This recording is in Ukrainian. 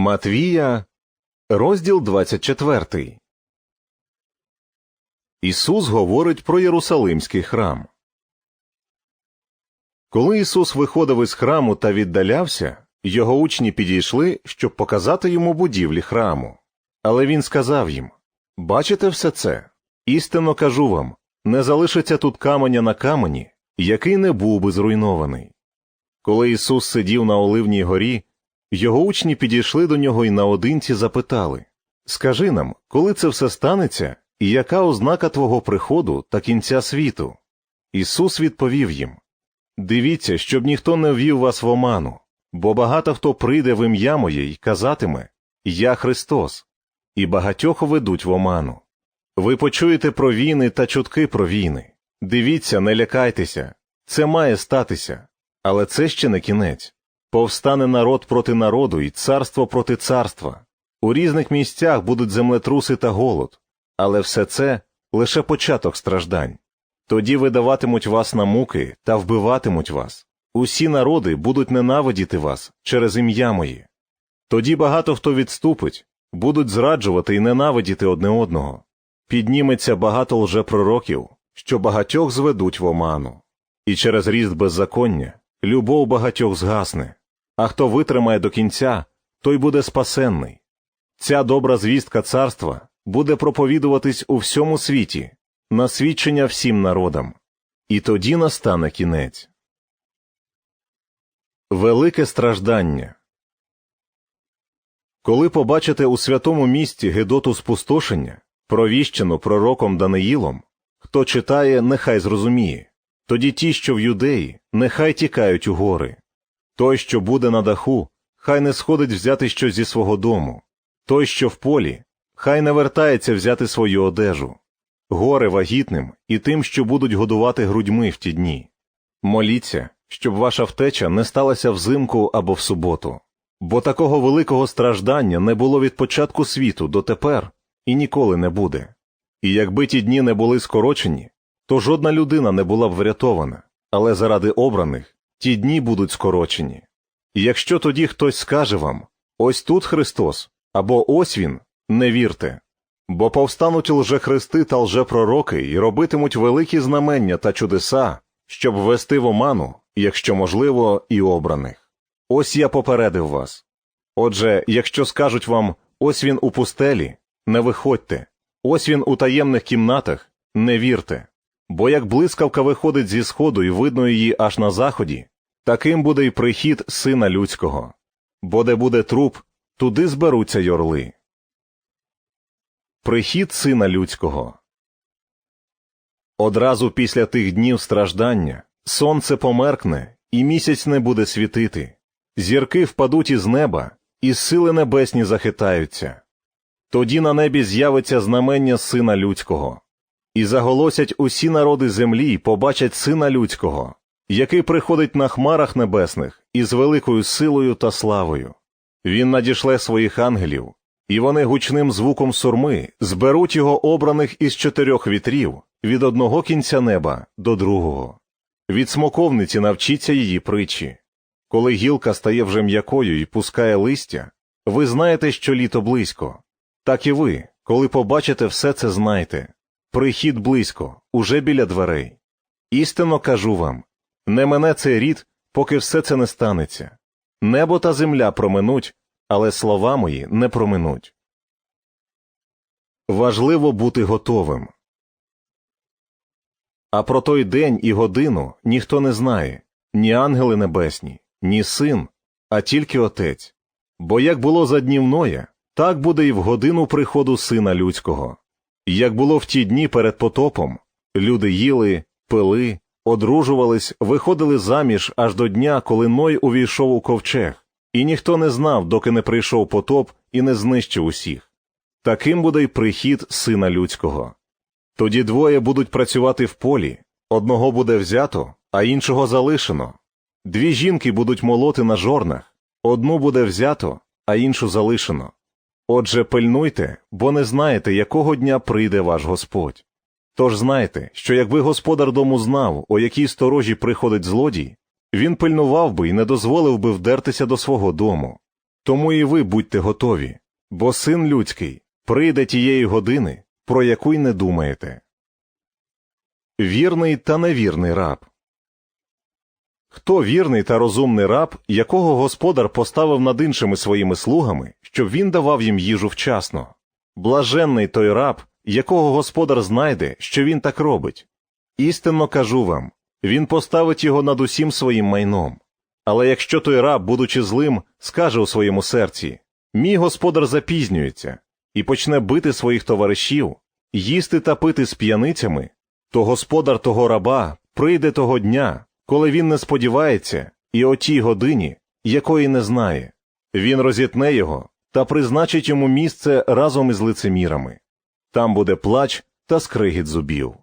Матвія, розділ 24. Ісус говорить про Єрусалимський храм. Коли Ісус виходив із храму та віддалявся, його учні підійшли, щоб показати йому будівлі храму. Але він сказав їм Бачите все це? Істинно кажу вам не залишиться тут каменя на камені, який не був би зруйнований. Коли Ісус сидів на Оливній горі, його учні підійшли до нього і наодинці запитали Скажи нам, коли це все станеться, і яка ознака твого приходу та кінця світу? Ісус відповів їм Дивіться, щоб ніхто не ввів вас в оману, бо багато хто прийде в ім'я моє й казатиме Я Христос, і багатьох ведуть в оману. Ви почуєте про війни та чутки про війни. Дивіться, не лякайтеся, це має статися, але це ще не кінець. Повстане народ проти народу і царство проти царства. У різних місцях будуть землетруси та голод, але все це лише початок страждань. Тоді видаватимуть вас на муки та вбиватимуть вас. Усі народи будуть ненавидіти вас через ім'я моє. Тоді багато хто відступить, будуть зраджувати і ненавидіти одне одного. Підніметься багато лжепророків, що багатьох зведуть в оману. І через ріст беззаконня любов багатьох згасне, а хто витримає до кінця, той буде спасенний. Ця добра звістка царства буде проповідуватись у всьому світі, на свідчення всім народам, і тоді настане кінець. Велике страждання Коли побачите у святому місті Гедоту спустошення, провіщену пророком Даниїлом, хто читає, нехай зрозуміє, тоді ті, що в юдеї, нехай тікають у гори. Той, що буде на даху, хай не сходить взяти щось зі свого дому, той, що в полі, хай не вертається взяти свою одежу, горе вагітним і тим, що будуть годувати грудьми в ті дні. Моліться, щоб ваша втеча не сталася взимку або в суботу, бо такого великого страждання не було від початку світу дотепер і ніколи не буде. І якби ті дні не були скорочені, то жодна людина не була б врятована, але заради обраних ті дні будуть скорочені. І якщо тоді хтось скаже вам ось тут Христос, або ось він, не вірте, бо повстануть лжехристи та лжепророки і робитимуть великі знамення та чудеса, щоб ввести в оману, якщо можливо, і обраних. Ось я попередив вас. Отже, якщо скажуть вам ось він у пустелі, не виходьте, ось він у таємних кімнатах, не вірте. Бо як блискавка виходить зі сходу і видно її аж на заході, таким буде й прихід сина людського. Бо де буде труп, туди зберуться йорли. Прихід сина людського. Одразу після тих днів страждання сонце померкне, і місяць не буде світити, зірки впадуть із неба, і сили небесні захитаються. Тоді на небі з'явиться знамення сина людського. І заголосять усі народи землі й побачать сина людського, який приходить на хмарах небесних із великою силою та славою. Він надішле своїх ангелів, і вони гучним звуком сурми зберуть його обраних із чотирьох вітрів від одного кінця неба до другого. Від смоковниці навчіться її притчі. Коли гілка стає вже м'якою і пускає листя, ви знаєте, що літо близько. Так і ви, коли побачите все це, знайте. Прихід близько, уже біля дверей. Істинно кажу вам не мене цей рід, поки все це не станеться. Небо та земля проминуть, але слова мої не проминуть. Важливо бути готовим. А про той день і годину ніхто не знає ні ангели небесні, ні син, а тільки отець. Бо як було за днів так буде і в годину приходу сина людського. Як було в ті дні перед потопом, люди їли, пили, одружувались, виходили заміж аж до дня, коли Ной увійшов у ковчег, і ніхто не знав, доки не прийшов потоп і не знищив усіх. Таким буде й прихід сина людського. Тоді двоє будуть працювати в полі, одного буде взято, а іншого залишено. Дві жінки будуть молоти на жорнах, одну буде взято, а іншу залишено. Отже, пильнуйте, бо не знаєте, якого дня прийде ваш Господь. Тож знайте, що якби господар дому знав, о якій сторожі приходить злодій, він пильнував би і не дозволив би вдертися до свого дому. Тому і ви будьте готові, бо син людський прийде тієї години, про яку й не думаєте. Вірний та невірний раб Хто вірний та розумний раб, якого господар поставив над іншими своїми слугами, щоб він давав їм їжу вчасно? Блаженний той раб, якого господар знайде, що він так робить. Істинно кажу вам, він поставить його над усім своїм майном. Але якщо той раб, будучи злим, скаже у своєму серці Мій господар запізнюється і почне бити своїх товаришів, їсти та пити з п'яницями, то господар того раба прийде того дня, коли він не сподівається, і о тій годині, якої не знає. Він розітне його та призначить йому місце разом із лицемірами. Там буде плач та скригіт зубів.